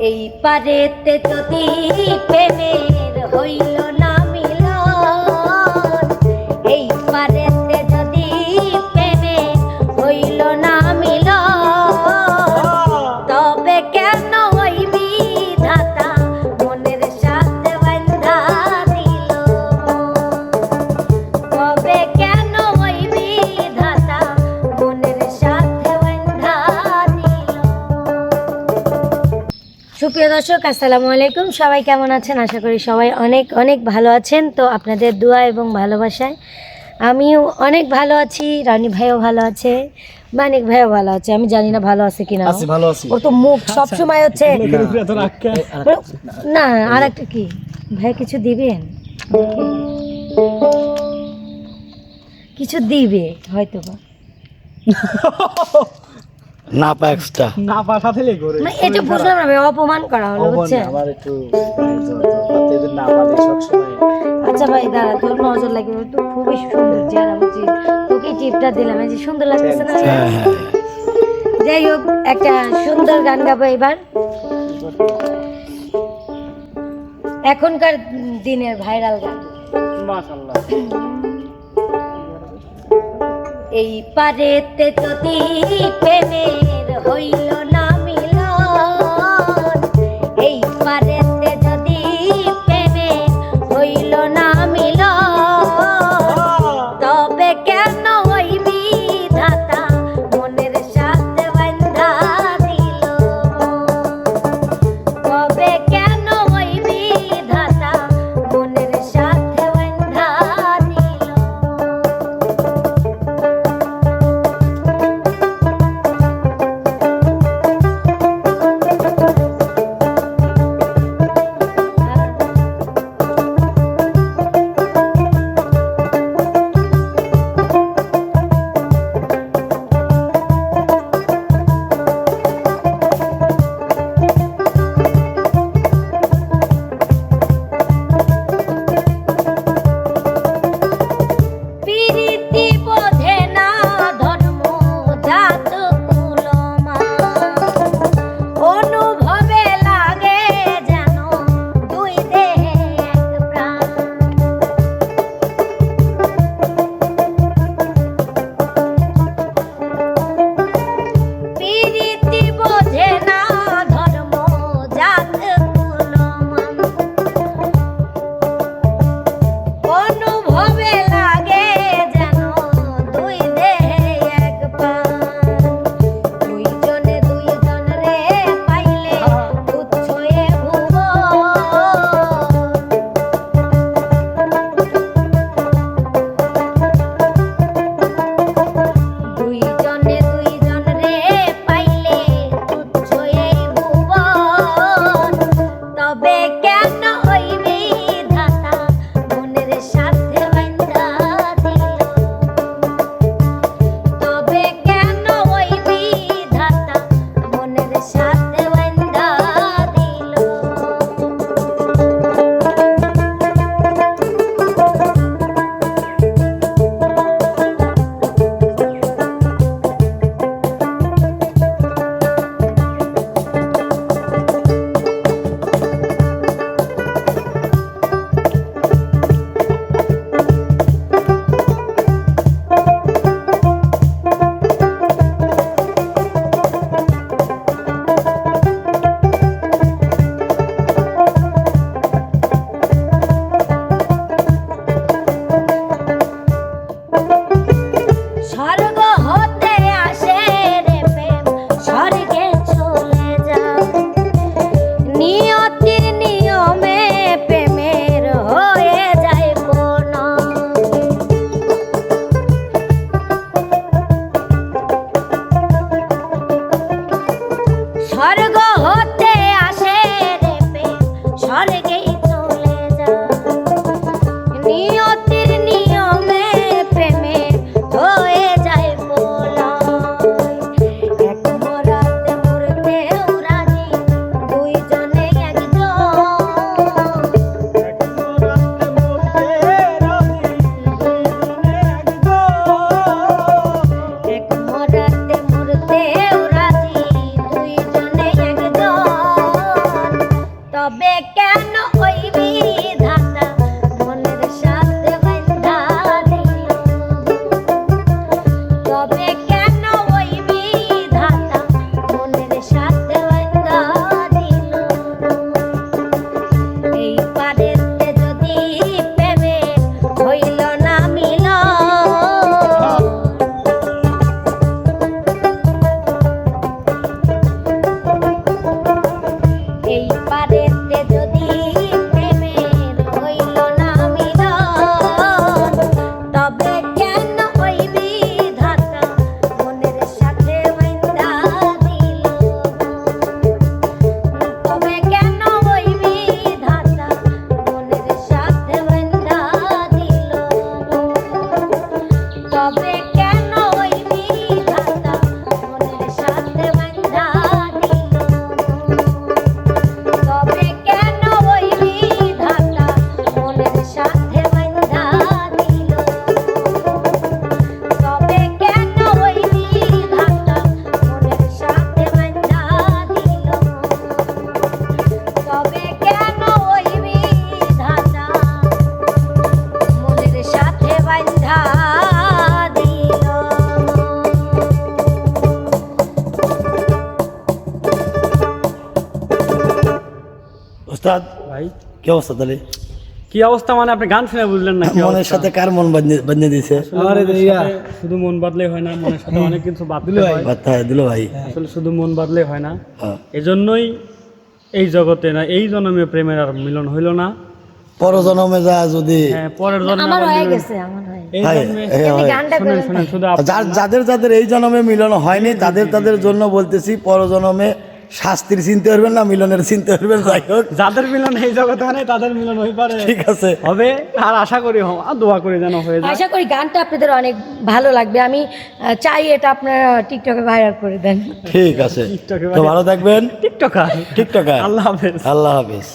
এই পারেতে যদি প্রেমের হইল না সুপ্রিয় দর্শক আসসালামু আলাইকুম। সবাই কেমন আছেন? আশা করি সবাই অনেক অনেক ভালো আছেন। তো আপনাদের দোয়া এবং ভালোবাসায় আমিও অনেক ভালো আছি রানী ভাইও ভালো আছে মানিক ভাইও ভালো আছে। আমি জানি না ভালো আছে কিনা। ও। ভালো আছি। ওর তো মুখ সব সময় হচ্ছে কেন? না আর একটা কি? ভাই কিছু দিবেন? কিছু দিবে হয়তো বা না পা এক্সট্রা না পাঠা থেকে করে মানে এটা বুঝলাম না অপমান করা হলো বুঝছেন? আমার একটু এদের না পালে সবসময়। আচ্ছা ভাই দাঁড়া তোর নজর লাগে তুই খুবই সুন্দর চেহারা বুঝছি তোকে টিপটা দিলাম এই যে সুন্দর লাগতেছে না? হ্যাঁ হ্যাঁ যাই হোক একটা সুন্দর গান গাবো এবার। এখনকার দিনের ভাইরাল গান। মাশাআল্লাহ। এই পারেতে যদি প্রেমের হইল তবে কেন উস্তাদ ভাই। কি অবস্থা তাহলে? কি অবস্থা মানে আপনি গান শুনে বুঝলেন না মনের সাথে কার মন বাঁধে- শুধু মন বাদলে হয় না মনের সাথে অনেক কিছু বাদলে হয়। দিল ভাই। আসলে শুধু মন বাদলে হয় না। হ্যাঁ। এজন্যই এই জগতে না এই জন্মে প্রেমের আর মিলন হইল না। পরজনমে যা যদি হ্যাঁ পরের জন্মে হয়ে হয়ে হয়, হয়। যাদের যাদের এই জন্মে মিলন হয়নি তাদের তাদের জন্য বলতেছি পরজনমে শাস্তির চিনতে পারবেন না মিলনের চিনতে পারবেন যাই হোক। যাদের মিলন এই জগতে হয় তাদের মিলন হয়ে পারে। ঠিক আছে। হবে আর আশা করি হ- আর দোয়া করি যেন হয়ে যায়। আশা করি গানটা আপনাদের অনেক ভালো লাগবে। আমি চাই এটা আপনারা টিকটকে ভাইরাল করে দেন। ঠিক আছে। টিকটকে তো ভালো থাকবেন। টিকটকার। টিকটকার। আল্লাহ হাফেজ। আল্লাহ হাফিজ।